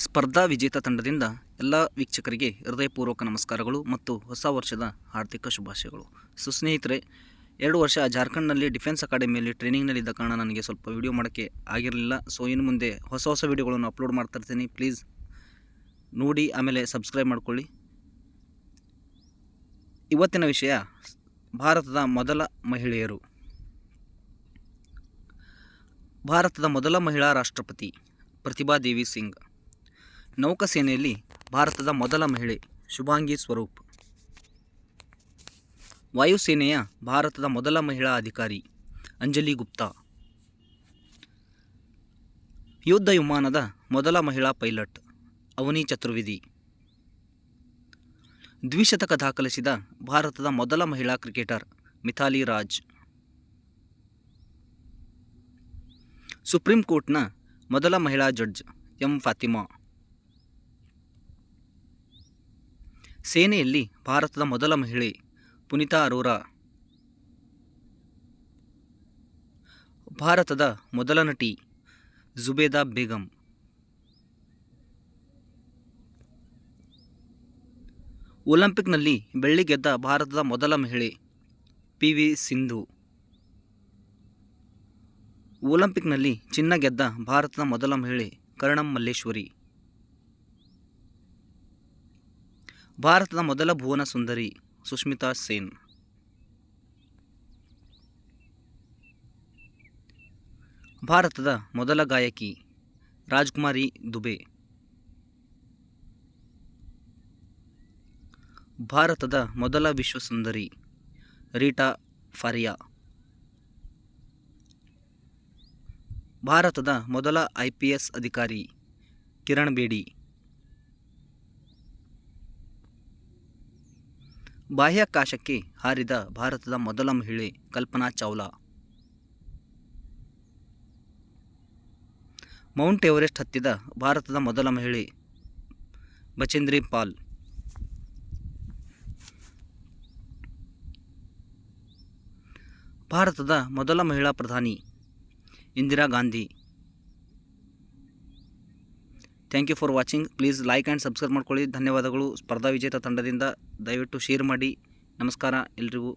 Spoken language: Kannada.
ಸ್ಪರ್ಧಾ ವಿಜೇತ ತಂಡದಿಂದ ಎಲ್ಲ ವೀಕ್ಷಕರಿಗೆ ಹೃದಯಪೂರ್ವಕ ನಮಸ್ಕಾರಗಳು ಮತ್ತು ಹೊಸ ವರ್ಷದ ಹಾರ್ದಿಕ ಶುಭಾಶಯಗಳು. ಸುಸ್ನೇಹಿತರೆ, ಎರಡು ವರ್ಷ ಜಾರ್ಖಂಡ್ನಲ್ಲಿ ಡಿಫೆನ್ಸ್ ಅಕಾಡೆಮಿಯಲ್ಲಿ ಟ್ರೈನಿಂಗ್ನಲ್ಲಿದ್ದ ಕಾರಣ ನನಗೆ ಸ್ವಲ್ಪ ವಿಡಿಯೋ ಮಾಡೋಕ್ಕೆ ಆಗಿರಲಿಲ್ಲ. ಸೊ, ಇನ್ನು ಮುಂದೆ ಹೊಸ ಹೊಸ ವಿಡಿಯೋಗಳನ್ನು ಅಪ್ಲೋಡ್ ಮಾಡ್ತಾ ಇರ್ತೀನಿ. ಪ್ಲೀಸ್ ನೋಡಿ, ಆಮೇಲೆ ಸಬ್ಸ್ಕ್ರೈಬ್ ಮಾಡಿಕೊಳ್ಳಿ. ಇವತ್ತಿನ ವಿಷಯ, ಭಾರತದ ಮೊದಲ ಮಹಿಳೆಯರು. ಭಾರತದ ಮೊದಲ ಮಹಿಳಾ ರಾಷ್ಟ್ರಪತಿ ಪ್ರತಿಭಾ ದೇವಿ ಸಿಂಗ್. ನೌಕಾಸೇನೆಯಲ್ಲಿ ಭಾರತದ ಮೊದಲ ಮಹಿಳೆ ಶುಭಾಂಗಿ ಸ್ವರೂಪ್. ವಾಯುಸೇನೆಯ ಭಾರತದ ಮೊದಲ ಮಹಿಳಾ ಅಧಿಕಾರಿ ಅಂಜಲಿ ಗುಪ್ತಾ. ಯುದ್ಧ ವಿಮಾನದ ಮೊದಲ ಮಹಿಳಾ ಪೈಲಟ್ ಅವನಿ ಚತುರ್ವಿಧಿ. ದ್ವಿಶತಕ ದಾಖಲಿಸಿದ ಭಾರತದ ಮೊದಲ ಮಹಿಳಾ ಕ್ರಿಕೆಟರ್ ಮಿಥಾಲಿ ರಾಜ್. ಸುಪ್ರೀಂ ಕೋರ್ಟ್ನ ಮೊದಲ ಮಹಿಳಾ ಜಡ್ಜ್ ಎಂ ಫಾತಿಮಾ. ಸೇನೆಯಲ್ಲಿ ಭಾರತದ ಮೊದಲ ಮಹಿಳೆ ಪುನಿತಾ ಅರೋರಾ. ಭಾರತದ ಮೊದಲ ನಟಿ ಜುಬೇದಾ ಬೇಗಂ. ಒಲಿಂಪಿಕ್ನಲ್ಲಿ ಬೆಳ್ಳಿ ಗೆದ್ದ ಭಾರತದ ಮೊದಲ ಮಹಿಳೆ ಪಿ ವಿ ಸಿಂಧು. ಒಲಿಂಪಿಕ್ನಲ್ಲಿ ಚಿನ್ನ ಗೆದ್ದ ಭಾರತದ ಮೊದಲ ಮಹಿಳೆ ಕರ್ಣಂ ಮಲ್ಲೇಶ್ವರಿ. ಭಾರತದ ಮೊದಲ ಭುವನ ಸುಂದರಿ ಸುಷ್ಮಿತಾ ಸೇನ್. ಭಾರತದ ಮೊದಲ ಗಾಯಕಿ ರಾಜ್ಕುಮಾರಿ ದುಬೆ. ಭಾರತದ ಮೊದಲ ವಿಶ್ವಸುಂದರಿ ರೀಟಾ ಫಾರಿಯಾ. ಭಾರತದ ಮೊದಲ ಐ ಪಿ ಎಸ್ ಅಧಿಕಾರಿ ಕಿರಣ್ ಬೇಡಿ. ಬಾಹ್ಯಾಕಾಶಕ್ಕೆ ಹಾರಿದ ಭಾರತದ ಮೊದಲ ಮಹಿಳೆ ಕಲ್ಪನಾ ಚಾವ್ಲಾ. ಮೌಂಟ್ ಎವರೆಸ್ಟ್ ಹತ್ತಿದ ಭಾರತದ ಮೊದಲ ಮಹಿಳೆ ಬಚೇಂದ್ರಿ ಪಾಲ್. ಭಾರತದ ಮೊದಲ ಮಹಿಳಾ ಪ್ರಧಾನಿ Indira Gandhi. Thank you for watching please like and subscribe ಮಾಡ್ಕೊಳ್ಳಿ. ಧನ್ಯವಾದಗಳು. ಸ್ಪರ್ಧಾ ವಿಜೇತ ತಂಡದಿಂದ ದಯವಿಟ್ಟು ಶೇರ್ ಮಾಡಿ. ನಮಸ್ಕಾರ ಎಲ್ರಿಗೂ.